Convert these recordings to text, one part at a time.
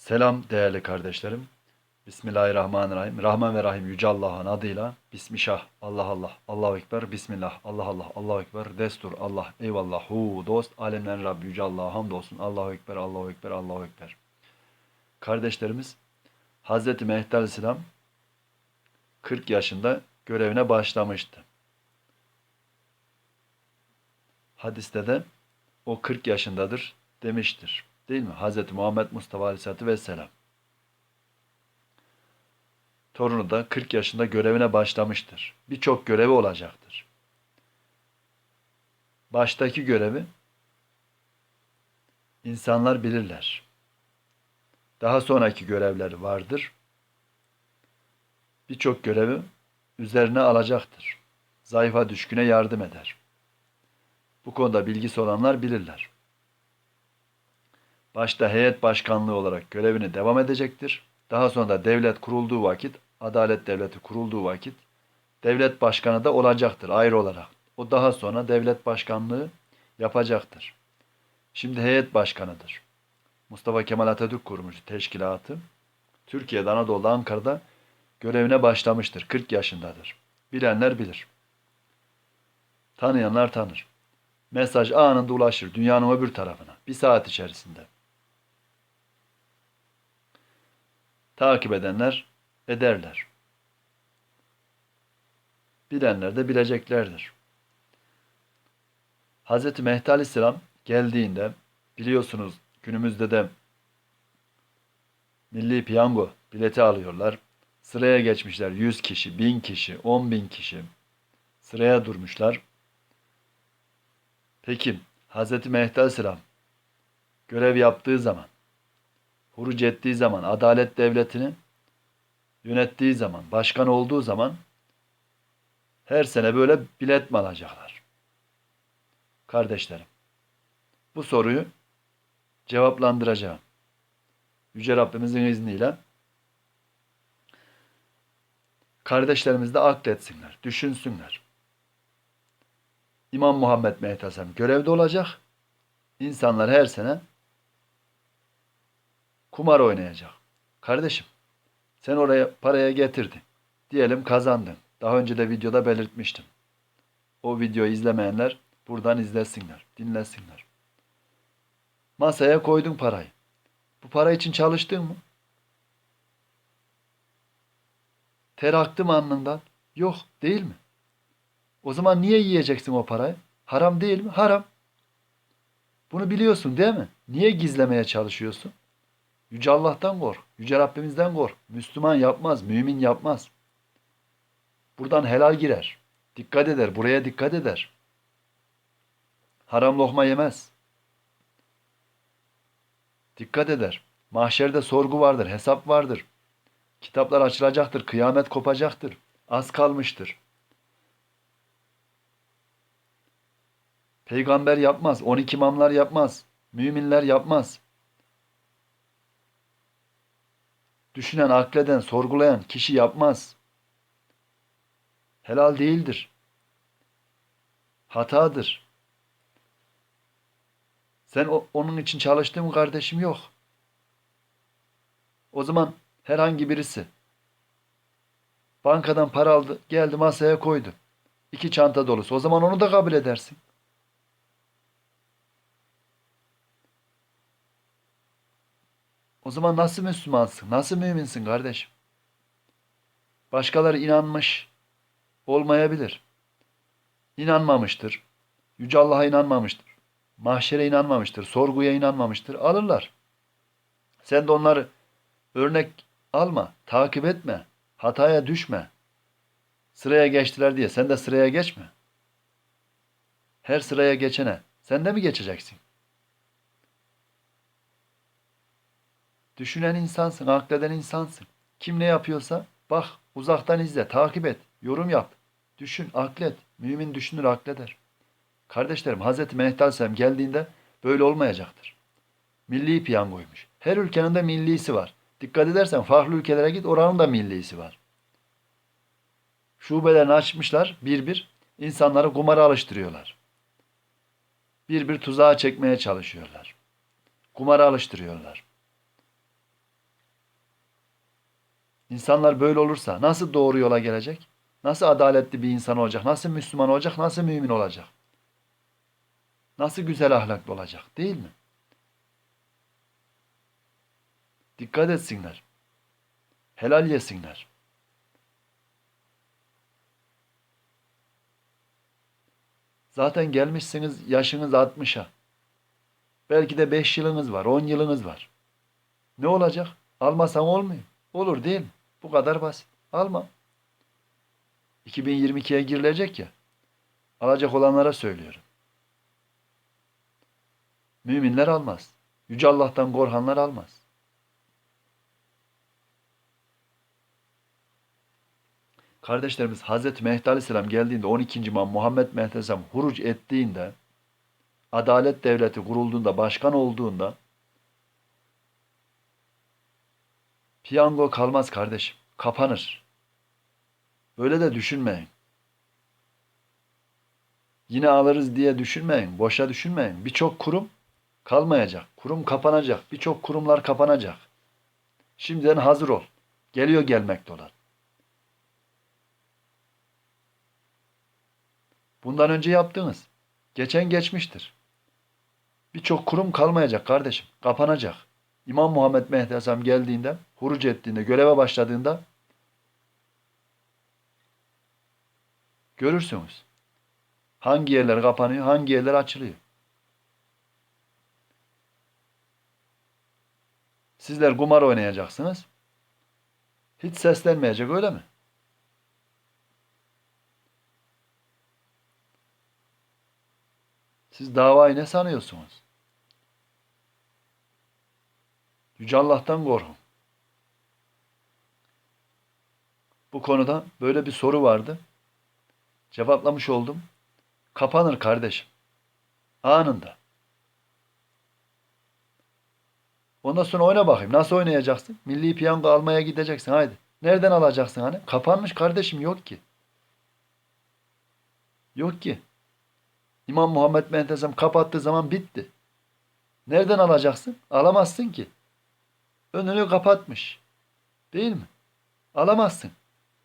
Selam değerli kardeşlerim. Bismillahirrahmanirrahim. Rahman ve Rahim Yüce Allah'ın adıyla. Bismillah. Allah Allah. Allahu Ekber. Bismillah. Allah Allah. Allahu Ekber. Destur. Allah. Eyvallah. Hu. Dost. Alemlerin Rabbi Yüce Allah'a hamdolsun. Allahu Ekber. Allahu Ekber. Allahu Ekber. Kardeşlerimiz Hazreti Mehdi Aleyhisselam 40 yaşında görevine başlamıştı. Hadiste de o 40 yaşındadır demiştir. Değil mi? Hz. Muhammed Mustafa Aleyhisselatü Vesselam. Torunu da 40 yaşında görevine başlamıştır. Birçok görevi olacaktır. Baştaki görevi insanlar bilirler. Daha sonraki görevler vardır. Birçok görevi üzerine alacaktır. Zayıfa düşküne yardım eder. Bu konuda bilgisi olanlar bilirler. Başta heyet başkanlığı olarak görevini devam edecektir. Daha sonra da devlet kurulduğu vakit, adalet devleti kurulduğu vakit devlet başkanı da olacaktır ayrı olarak. O daha sonra devlet başkanlığı yapacaktır. Şimdi heyet başkanıdır. Mustafa Kemal Atatürk kurmuş teşkilatı. Türkiye'de, Anadolu'da, Ankara'da görevine başlamıştır. 40 yaşındadır. Bilenler bilir. Tanıyanlar tanır. Mesaj anında ulaşır dünyanın öbür tarafına. Bir saat içerisinde. Takip edenler ederler. Bilenler de bileceklerdir. Hz. Mehdi Aleyhisselam geldiğinde biliyorsunuz günümüzde de milli piyango bileti alıyorlar. Sıraya geçmişler 100 kişi, 1000 kişi, 10 bin kişi. Sıraya durmuşlar. Peki Hz. Mehdi Aleyhisselam görev yaptığı zaman, huruc ettiği zaman, adalet devletini yönettiği zaman, başkan olduğu zaman her sene böyle bilet mi alacaklar? Kardeşlerim, bu soruyu cevaplandıracağım. Yüce Rabbimizin izniyle kardeşlerimiz de akletsinler, düşünsünler. İmam Muhammed Aleyhisselam görevde olacak. İnsanlar her sene kumar oynayacak. Kardeşim sen oraya paraya getirdin. Diyelim kazandın. Daha önce de videoda belirtmiştim. O videoyu izlemeyenler buradan izlesinler, dinlesinler. Masaya koydun parayı. Bu para için çalıştın mı? Ter aktı mı alnından? Yok, değil mi? O zaman niye yiyeceksin o parayı? Haram değil mi? Haram. Bunu biliyorsun değil mi? Niye gizlemeye çalışıyorsun? Yüce Allah'tan kork. Yüce Rabbimizden kork. Müslüman yapmaz, mümin yapmaz. Buradan helal girer. Dikkat eder, buraya dikkat eder. Haram lokma yemez. Dikkat eder. Mahşerde sorgu vardır, hesap vardır. Kitaplar açılacaktır, kıyamet kopacaktır. Az kalmıştır. Peygamber yapmaz, 12 imamlar yapmaz, müminler yapmaz. Düşünen, akleden, sorgulayan kişi yapmaz. Helal değildir. Hatadır. Sen o, onun için çalıştın mı kardeşim? Yok. O zaman herhangi birisi bankadan para aldı, geldi masaya koydu. İki çanta dolusu. O zaman onu da kabul edersin. O zaman nasıl Müslümansın? Nasıl müminsin kardeşim? Başkaları inanmış olmayabilir. İnanmamıştır. Yüce Allah'a inanmamıştır. Mahşere inanmamıştır. Sorguya inanmamıştır. Alırlar. Sen de onları örnek alma. Takip etme. Hataya düşme. Sıraya geçtiler diye sen de sıraya geçme. Her sıraya geçene sen de mi geçeceksin? Düşünen insansın, akleden insansın. Kim ne yapıyorsa bak, uzaktan izle, takip et, yorum yap. Düşün, aklet. Mümin düşünür, akleder. Kardeşlerim, Hz. Aleyhisselam geldiğinde böyle olmayacaktır. Milli piyangoymuş. Her ülkenin de millisi var. Dikkat edersen farklı ülkelere git, oranın da millisi var. Şubelerini açmışlar bir bir. insanları kumara alıştırıyorlar. Bir bir tuzağa çekmeye çalışıyorlar. Kumara alıştırıyorlar. İnsanlar böyle olursa nasıl doğru yola gelecek? Nasıl adaletli bir insan olacak? Nasıl Müslüman olacak? Nasıl mümin olacak? Nasıl güzel ahlaklı olacak? Değil mi? Dikkat etsinler. Helal yesinler. Zaten gelmişsiniz yaşınız 60'a. Belki de 5 yılınız var, 10 yılınız var. Ne olacak? Almasan olmuyor. Olur değil mi? Bu kadar basit. Alma. 2022'ye girilecek ya. Alacak olanlara söylüyorum. Müminler almaz. Yüce Allah'tan korkanlar almaz. Kardeşlerimiz Hazreti Mehdi Aleyhisselam geldiğinde 12. İmam Muhammed Mehdi Aleyhisselam huruc ettiğinde adalet devleti kurulduğunda başkan olduğunda piyango kalmaz kardeşim. Kapanır. Böyle de düşünmeyin. Yine alırız diye düşünmeyin. Boşa düşünmeyin. Birçok kurum kalmayacak. Kurum kapanacak. Birçok kurumlar kapanacak. Şimdiden hazır ol. Geliyor gelmekte olan. Bundan önce yaptığınız. Geçen geçmiştir. Birçok kurum kalmayacak kardeşim. Kapanacak. İmam Muhammed Mehdi Aleyhisselam geldiğinde, huruc ettiğinde, göreve başladığında görürsünüz. Hangi yerler kapanıyor, hangi yerler açılıyor. Sizler kumar oynayacaksınız. Hiç seslenmeyecek öyle mi? Siz davayı ne sanıyorsunuz? Yüce Allah'tan korkun. Bu konuda böyle bir soru vardı. Cevaplamış oldum. Kapanır kardeşim. Anında. Ondan sonra oyna bakayım. Nasıl oynayacaksın? Milli piyango almaya gideceksin. Haydi. Nereden alacaksın hani? Kapanmış kardeşim yok ki. Yok ki. İmam Muhammed Aleyhisselam kapattığı zaman bitti. Nereden alacaksın? Alamazsın ki. Önünü kapatmış. Değil mi? Alamazsın.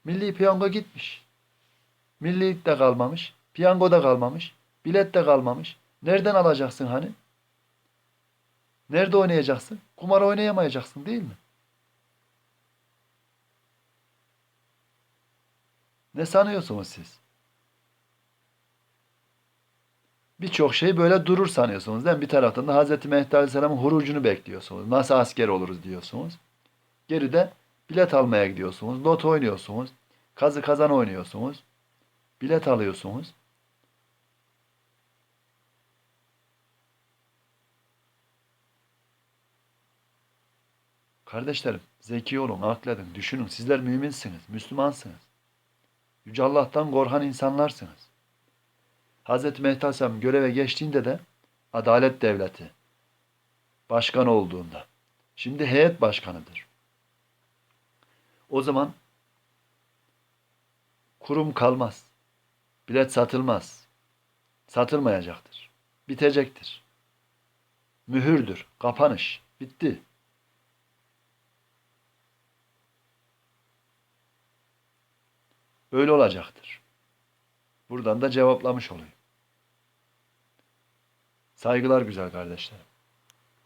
Milli piyango gitmiş. Milli de kalmamış. Piyango da kalmamış. Bilet de kalmamış. Nereden alacaksın hani? Nerede oynayacaksın? Kumar oynayamayacaksın değil mi? Ne sanıyorsunuz siz? Birçok şey böyle durur sanıyorsunuz değil mi? Bir taraftan da Hz. Mehdi Aleyhisselam'ın hurucunu bekliyorsunuz. Nasıl asker oluruz diyorsunuz. Geride bilet almaya gidiyorsunuz. Lot oynuyorsunuz. Kazı kazan oynuyorsunuz. Bilet alıyorsunuz. Kardeşlerim, zeki olun, akledin, düşünün. Sizler müminsiniz, Müslümansınız. Yüce Allah'tan korkan insanlarsınız. Hz. Aleyhisselam göreve geçtiğinde de adalet devleti başkan olduğunda. Şimdi heyet başkanıdır. O zaman kurum kalmaz. Bilet satılmaz. Satılmayacaktır. Bitecektir. Mühürdür. Kapanış. Bitti. Böyle olacaktır. Buradan da cevaplamış olayım. Saygılar güzel kardeşlerim.